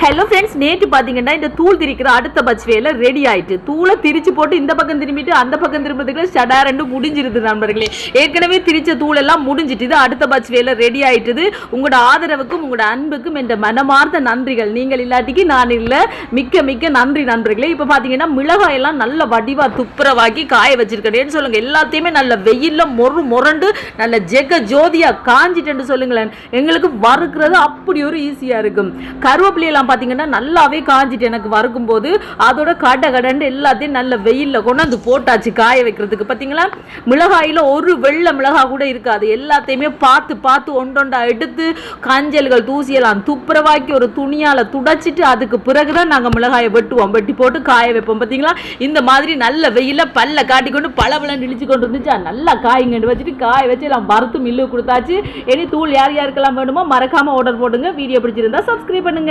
Hello friends நேற்று பார்த்தீங்கன்னா இந்த தூள் திரிக்கிற அடுத்த பட்ச் ரெடி ஆயிட்டு தூளை திரிச்சு போட்டு இந்த பக்கம் திரும்பிட்டு அந்த பக்கம் திரும்பதுக்குள்ள சடா ரெண்டு முடிஞ்சிருது நண்பர்களே. ஏற்கனவே திரிச்ச தூள் எல்லாம் முடிஞ்சிட்டு அடுத்த பட்ச் ரெடி ஆயிட்டுது. உங்களோட ஆதரவுக்கும் உங்களோட அன்புக்கும் என்ற மனமார்ந்த நன்றிகள். நீங்கள் இல்லாட்டிக்கு நான் இல்லை. மிக்க மிக்க நன்றி நண்பர்களே. இப்போ பார்த்தீங்கன்னா மிளகாய் எல்லாம் நல்ல வடிவாக துப்புரவாக்கி காய வச்சிருக்கேன்னு சொல்லுங்க. எல்லாத்தையுமே நல்ல வெயிலில் மொறு முரண்டு நல்ல ஜெக ஜோதியாக காஞ்சிட்டேன்னு சொல்லுங்களேன். எங்களுக்கு வறுக்கிறது அப்படி ஒரு ஈஸியாக இருக்கும். கருவேப்பிலையெல்லாம் பார்த்தீங்கன்னா நல்லாவே காஞ்சிட்டு எனக்கு வறுக்கும் போது அதோட கடை கடண்டு எல்லாத்தையும் நல்ல வெயில்ல கொண்டாந்து போட்டாச்சு காய வைக்கிறதுக்கு. பார்த்தீங்களா மிளகாயில் ஒரு வெள்ளை மிளகாய் கூட இருக்காது. எல்லாத்தையுமே பார்த்து பார்த்து ஒன்றொண்டா எடுத்து கஞ்சல்கள் தூசியெல்லாம் துப்புரவாக்கி ஒரு துணியால் துடைச்சிட்டு அதுக்கு பிறகு தான் நாங்கள் மிளகாயை வெட்டுவோம். வெட்டி போட்டு காய வைப்போம். பார்த்தீங்களா இந்த மாதிரி நல்ல வெயிலில் பல்ல காட்டிக்கொண்டு பளபளன்னு இழிச்சு கொண்டு இருந்துச்சா நல்லா காய்ங்கன்னு வச்சுட்டு காய வச்சு எல்லாம் வறுத்து மில்லு கொடுத்தாச்சு. இனி தூள் யார் யாருக்கெல்லாம் வேணுமோ மறக்காமல் ஆர்டர் போடுங்க. வீடியோ பிடிச்சிருந்தா சப்ஸ்கிரைப் பண்ணுங்க.